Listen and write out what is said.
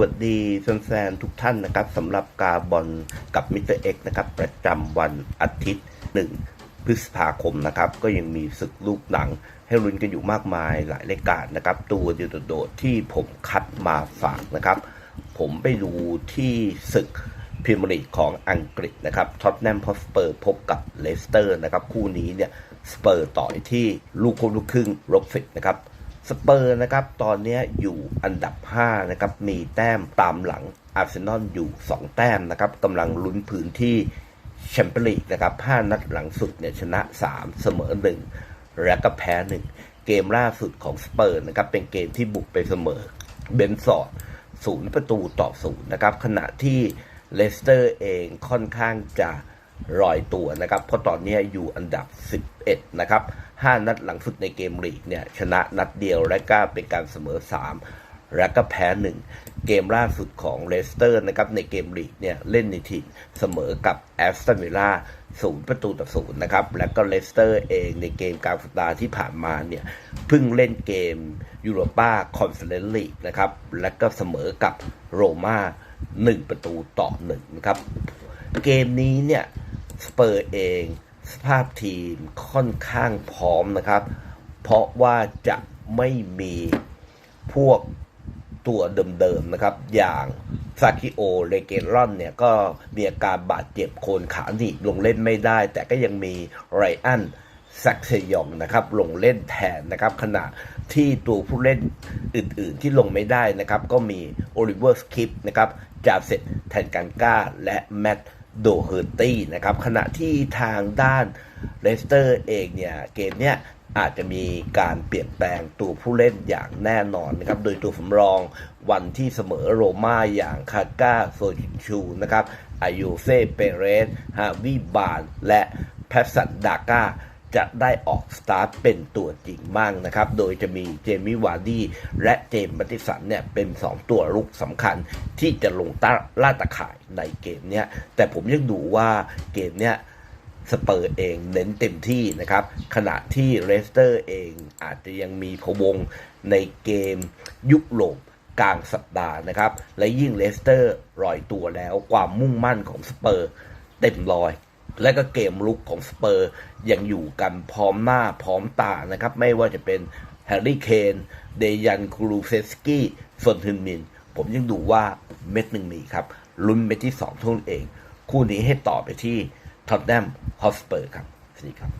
วัสดีแฟนๆทุกท่านนะครับสำหรับกาบอลกับมิสเตอร์เอ็กนะครับ ประจำวันอาทิตย์ 1 พฤษภาคมนะครับ ก็ยังมีศึกลูกหนัง ให้ลุ้นกันอยู่มากมายหลายรายการนะครับ ตัวเดียวโดดๆที่ผมคัดมาฝากนะครับ ผมไปดูที่ศึกพรีเมียร์ลีกของอังกฤษนะครับท็อตแนมพอสเปอร์พบกับเลสเตอร์นะครับ คู่นี้เนี่ยสเปอร์ต่อยที่ลูกคนลูกครึ่งรบสิบนะครับ สเปอร์นะครับ ตอนนี้อยู่อันดับ 5 นะครับ มีแต้มตามหลังอาร์เซนอลอยู่ 2 แต้มนะครับกำลังลุ้นพื้นที่แชมเปี้ยนลีกนะครับ 5 นัดหลังสุดเนี่ยชนะ 3 เสมอ 1 และก็แพ้ 1 เกมล่าสุดของสเปอร์นะครับ เป็นเกมที่บุกไปเสมอเบนซอดศูนย์ประตูต่อศูนย์นะครับ ขณะที่เลสเตอร์เองค่อนข้างจะ รอยตัวนะครับ เพราะตอนนี้อยู่อันดับ 11 นะครับ 5 นัดหลังสุดในเกมลีกเนี่ย ชนะนัดเดียวและก็เป็นการเสมอ 3 และก็แพ้ 1 เกมล่าสุดของเลสเตอร์นะครับ ในเกมลีกเนี่ยเล่นในถิ่นเสมอกับแอสตันวิลล่าศูนย์ประตูต่อศูนย์นะครับ และก็เลสเตอร์เองในเกมกลางสัปดาห์ที่ผ่านมาเนี่ยเพิ่งเล่นเกมยูโรปาคอนเฟอเรนซ์ลีกนะครับ และก็เสมอกับโรม่า1 ประตูต่อ1นะครับ เกมนี้เนี่ย สเปอร์เองสภาพทีมค่อนข้างพร้อมนะครับ เพราะว่าจะไม่มีพวกตัวเดิมๆนะครับ อย่างซากิโอเลเกรอนเนี่ย ก็มีอาการบาดเจ็บโคนขาหนีลงเล่นไม่ได้ แต่ก็ยังมีไรอันซักเซยองนะครับ ลงเล่นแทนนะครับ ขณะที่ตัวผู้เล่นอื่นๆที่ลงไม่ได้นะครับ ก็มีโอลิเวอร์สคิปนะครับจาเซตแทนการก้าและแมตต์ โดเฮอร์ตี้นะครับขณะที่ทางด้านเลสเตอร์เองเนี่ยเกมเนี้ยอาจจะมีการเปลี่ยนแปลงตัวผู้เล่นอย่างแน่นอนนะครับ โดยตัวสำรองวันที่เสมอโรม่าอย่างคาก้าโซจิชูนะครับอายุเซเปเรสฮาวิบาน และแพสสันดาก้า จะได้ออกสตาร์ทเป็นตัวจริงมั่งนะครับ โดยจะมีเจมี่วาร์ดี้และเจมส์บัติสันเนี่ยเป็น 2 ตัวลุกสำคัญที่จะลงตาล่าตะข่ายในเกมเนี้ย แต่ผมยังดูว่าเกมเนี้ยสเปอร์เองเน้นเต็มที่นะครับ ขณะที่เรสเตอร์เองอาจจะยังมีพวงในเกมยุคโรปกลางสัปดาห์นะครับ และยิ่งเลสเตอร์รอยตัวแล้วความมุ่งมั่นของสเปอร์เต็มรอย และก็เกมลุกของสเปอร์ยังอยู่กันพร้อมหน้าพร้อมตานะครับ ไม่ว่าจะเป็นแฮร์รี่เคนเดยันครูเซสกี้ส่วนฮึนมิน ผมยังดูว่าเม็ดหนึ่งมีครับลุ้นไปที่2ทุ่นเอง คู่นี้ให้ต่อไปที่ท็อตแนมฮอสเปอร์ครับสวัสดีครับ